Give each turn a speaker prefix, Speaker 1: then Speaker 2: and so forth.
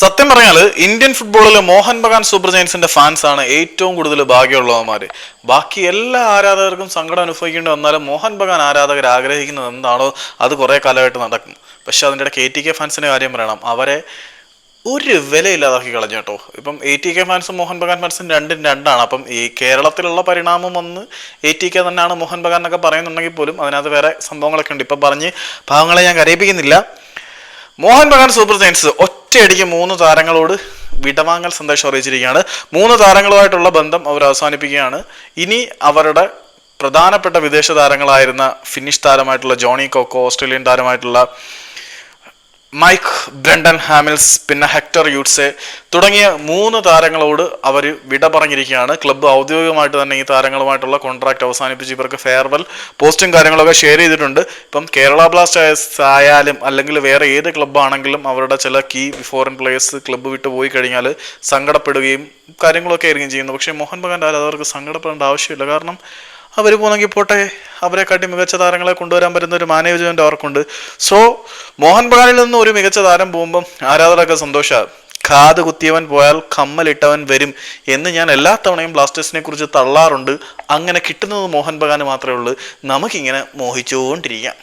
Speaker 1: സത്യം പറഞ്ഞാൽ ഇന്ത്യൻ ഫുട്ബോളിൽ മോഹൻ ബഗാൻ സൂപ്പർ ജയൻസിന്റെ ഫാൻസ് ആണ് ഏറ്റവും കൂടുതൽ ഭാഗ്യമുള്ളവന്മാര്. ബാക്കി എല്ലാ ആരാധകർക്കും സങ്കടം അനുഭവിക്കേണ്ടി വന്നാലും മോഹൻ ബഗാൻ ആരാധകർ ആഗ്രഹിക്കുന്നത് എന്താണോ അത് കുറേ കാലമായിട്ട് നടക്കും. പക്ഷെ അതിന്റെ ഇടയ്ക്ക് എ ടി കെ ഫാൻസിന്റെ കാര്യം പറയണം. അവരെ ഒരു വിലയില്ലാതാക്കി കളഞ്ഞു കേട്ടോ. ഇപ്പം എ ടി കെ ഫാൻസും മോഹൻ ബഗാൻ ഫാൻസും രണ്ടും രണ്ടാണ്. അപ്പം ഈ കേരളത്തിലുള്ള പരിണാമം വന്ന് എ ടി കെ തന്നെയാണ് മോഹൻ ബഗാൻ എന്നൊക്കെ പറയുന്നുണ്ടെങ്കിൽ പോലും അതിനകത്ത് വേറെ സംഭവങ്ങളൊക്കെ ഉണ്ട്. ഇപ്പം പറഞ്ഞ് ഭാഗങ്ങളെ ഞാൻ കരയിപ്പിക്കുന്നില്ല. മോഹൻ ബഗാൻ സൂപ്പർ ജയൻസ് ഒറ്റയടിക്ക് മൂന്ന് താരങ്ങളോട് വിടവാങ്ങൽ സന്ദേശം അറിയിച്ചിരിക്കുകയാണ്. മൂന്ന് താരങ്ങളുമായിട്ടുള്ള ബന്ധം അവർ അവസാനിപ്പിക്കുകയാണ്. ഇനി അവരുടെ പ്രധാനപ്പെട്ട വിദേശ താരങ്ങളായിരുന്ന ഫിനിഷ് താരമായിട്ടുള്ള ജോണി കോക്കോ ഓസ്ട്രേലിയൻ താരമായിട്ടുള്ള മൈക്ക് ബ്രണ്ടൻ ഹാമിൽസ് പിന്നെ ഹെക്ടർ യൂട്ട്സെ തുടങ്ങിയ മൂന്ന് താരങ്ങളോട് അവർ വിട പറഞ്ഞിരിക്കുകയാണ്. ക്ലബ്ബ് ഔദ്യോഗികമായിട്ട് തന്നെ ഈ താരങ്ങളുമായിട്ടുള്ള കോൺട്രാക്ട് അവസാനിപ്പിച്ച് ഇവർക്ക് ഫെയർവെൽ പോസ്റ്റും കാര്യങ്ങളൊക്കെ ഷെയർ ചെയ്തിട്ടുണ്ട്. ഇപ്പം കേരള ബ്ലാസ്റ്റേഴ്സ് ആയാലും അല്ലെങ്കിൽ വേറെ ഏത് ക്ലബ്ബാണെങ്കിലും അവരുടെ ചില കീ ഫോറിൻ പ്ലേയേഴ്സ് ക്ലബ്ബ് വിട്ട് പോയി കഴിഞ്ഞാൽ സങ്കടപ്പെടുകയും കാര്യങ്ങളൊക്കെ ആയിരിക്കും ചെയ്യുന്നത്. പക്ഷേ മോഹൻ ബഗാന്റെ അവർക്ക് സങ്കടപ്പെടേണ്ട ആവശ്യമില്ല. കാരണം അവർ പോണെങ്കിൽ പോട്ടെ അവരെക്കാട്ടി മികച്ച താരങ്ങളെ കൊണ്ടുവരാൻ പറ്റുന്ന ഒരു മാനേജ്മെന്റ് അവർക്കുണ്ട്. സോ മോഹൻ ബഗാനിൽ നിന്ന് ഒരു മികച്ച താരം പോകുമ്പം ആരാധകരൊക്കെ സന്തോഷമാണ് കാത് കുത്തിയവൻ പോയാൽ കമ്മലിട്ടവൻ വരും എന്ന് ഞാൻ എല്ലാ തവണയും ബ്ലാസ്റ്റേഴ്സിനെ കുറിച്ച് തള്ളാറുണ്ട്. അങ്ങനെ കിട്ടുന്നത് മോഹൻ ബഗാന് മാത്രമേ ഉള്ളൂ. നമുക്കിങ്ങനെ മോഹിച്ചുകൊണ്ടിരിക്കാം.